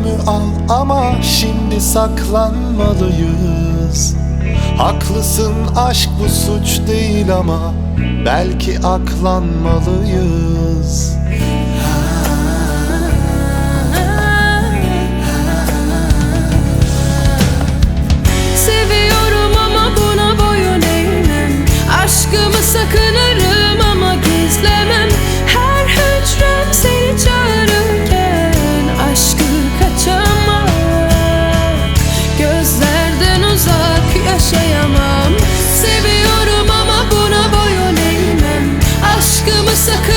ömrümü al ama şimdi saklanmalıyız. Haklısın aşk bu suç değil ama belki aklanmalıyız sucker.